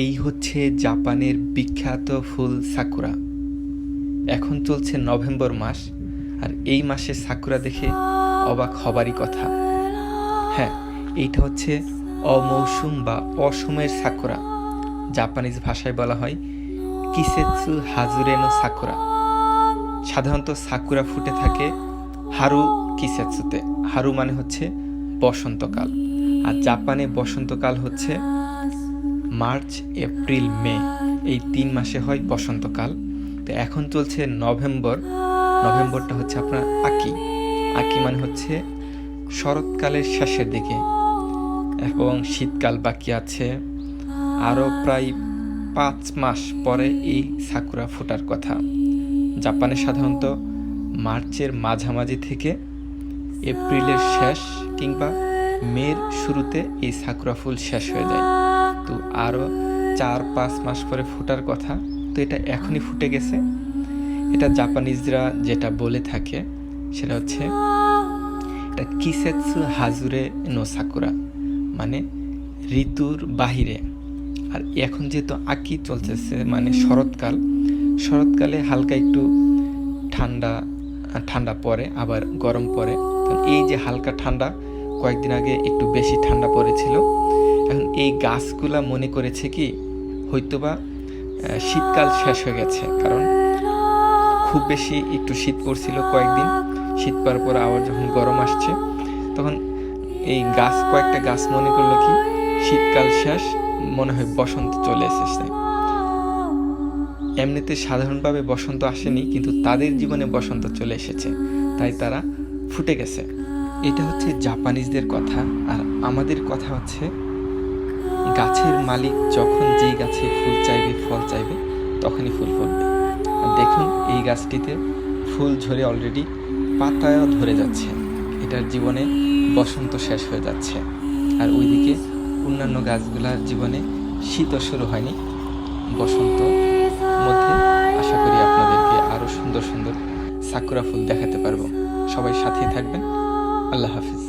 এই হচ্ছে জাপানের বিখ্যাত ফুল সাকুরা। এখন চলছে নভেম্বর মাস, আর এই মাসে সাকুরা দেখে অবাক হবারই কথা। হ্যাঁ এইটা হচ্ছে অমৌসুম বা অসময়ের সাকুরা। জাপানিজ ভাষায় বলা হয় কিসেৎসু হাজুরেনো সাকুরা। সাধারণত সাকুরা ফুটে থাকে হারু কিসেৎসুতে হারু মানে হচ্ছে বসন্তকাল, আর জাপানে বসন্তকাল হচ্ছে মার্চ, এপ্রিল, মে এই তিন মাসে হয় বসন্তকাল। তো এখন চলছে নভেম্বর। নভেম্বরটা হচ্ছে আপনার আকি। আকি মানে হচ্ছে শরৎকালের শেষের দিকে। এবং শীতকাল বাকি আছে। আরও প্রায় পাঁচ মাস পরে এই সাকুরা ফোটার কথা। জাপানে সাধারণত মার্চের মাঝামাঝি থেকে এপ্রিলের শেষ কিংবা মের শুরুতে এই সাকুরা ফুল শেষ হয়ে যায়। তো আরও চার, পাঁচ মাস পরে ফোটার কথা। তো এটা এখনই ফুটে গেছে। এটা জাপানিজরা যেটা বলে থাকে, সেটা হচ্ছে এটা কিসেৎসু হাজুরে নো সাকুরা মানে ঋতুর বাহিরে। আর এখন যেহেতু আকি চলতেছে মানে শরৎকাল, শরৎকালে হালকা একটু ঠান্ডা ঠান্ডা পড়ে আবার গরম পড়ে এই যে হালকা ঠান্ডা, কয়েকদিন আগে একটু বেশি ঠান্ডা পড়েছিল। এখন এই গাছগুলা মনে করেছে কি, হয়তোবা শীতকাল শেষ হয়ে গেছে। কারণ খুব বেশি একটু শীত পড়ছিল কয়েকদিন। শীত পাওয়ার পর আবার যখন গরম আসছে, তখন এই গাছ, কয়েকটা গাছ মনে করল কি, শীতকাল শেষ, মনে হয় বসন্ত চলে এসেছে। এমনিতে সাধারণভাবে বসন্ত আসেনি, কিন্তু তাদের জীবনে বসন্ত চলে এসেছে। তাই তারা ফুটে গেছে। এটা হচ্ছে জাপানিজদের কথা, আর আমাদের কথা হচ্ছে গাছের মালিক যখন যেই গাছে ফুল চাইবে, ফল চাইবে, তখনই ফুল আর দেখুন, এই গাছটিতে ফুল ঝরে অলরেডি পাতায়ও ধরে যাচ্ছে। এটার জীবনে বসন্ত শেষ হয়ে যাচ্ছে। আর ওইদিকে অন্যান্য গাছগুলার জীবনে শীতও শুরু হয়নি। বসন্ত মধ্যে আশা করি আপনাদেরকে আরও সুন্দর সুন্দর সাকুরা ফুল দেখাতে পারব। সবাই সাথেই থাকবেন। আল্লাহ হাফিজ।